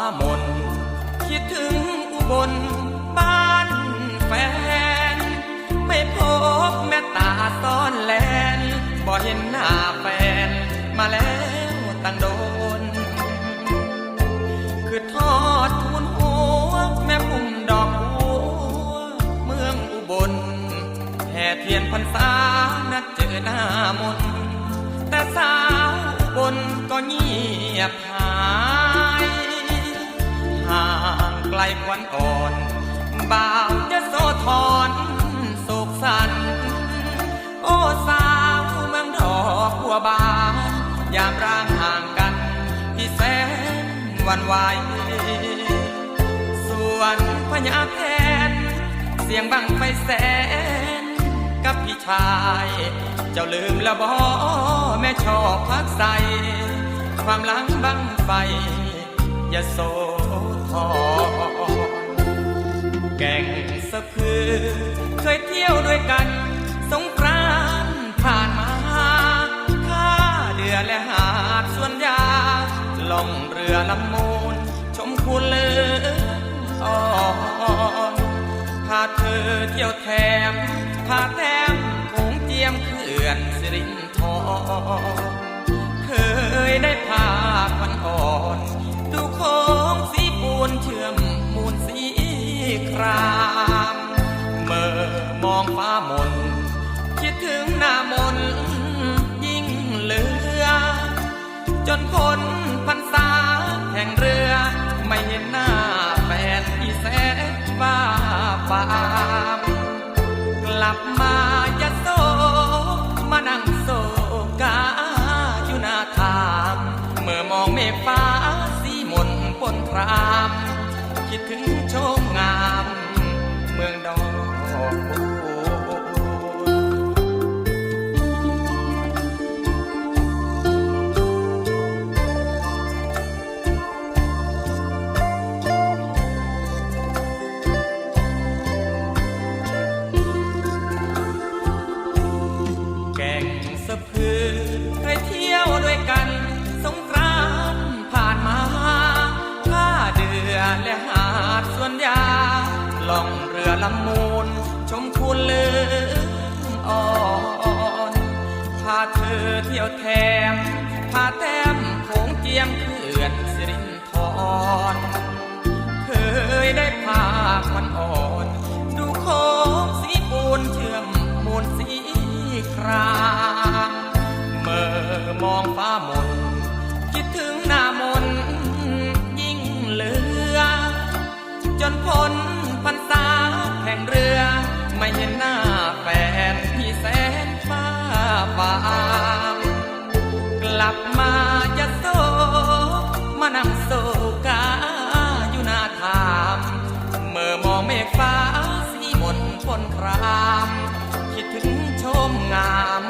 ามน คิดถึงอุบลบ้านแฟน ไม่พบแม่ตาซ่อนแลนบ่เห็นหน้าแฟน มาแล้วตั้งโดน คือทอดทูนหัวแม่พุ่มดอกบัวเมืองอุบลแห่เทียนพรรษานัดเจอหน้ามน แต่สาวอุบลก็เงียบหา ลควันอ่อนบ่าวจะโซทอนโศกสันโอ้สาวเมืองดอกบัวบานยามร่างห่างกัน พี่แสนวันไหวส่วนพญาแทนเสียงบังไฟแสน กับพี่ชาย เจ้าลืมละบอแม่ชอบพักใสความหลังบังไฟอย่าโซทอ แก่งสะพือ เคยเที่ยวด้วยกัน สงกรานผ่านมาท่าเรือและหาดสวนยาล่องเรือลำมูล ชมคุณเลืออ่อนพาเธอเที่ยวแถมพาแต้มโขงเจียมเขื่อนสิรินทรเคยได้พา มองฟ้ามน คิดถึงหน้ามน ยิ่งเหลือ จนพ้นพรรษาแห่งเรือ ไม่เห็นหน้าแฟนที่แสนว่าฟามกลับมายะโสมานั่งโศกาอยู่หน้าทางเมื่อมองเมฆฟ้าสีมนปนครามคิดถึงโชมงาม เมืองดอก ล่องเรือลำมูล ชมคุณเลืออ่อน พาเธอเที่ยวแถมพาแต้ เมื่อเมฆฟ้าสีมนปนคราม คิดถึงชมงาม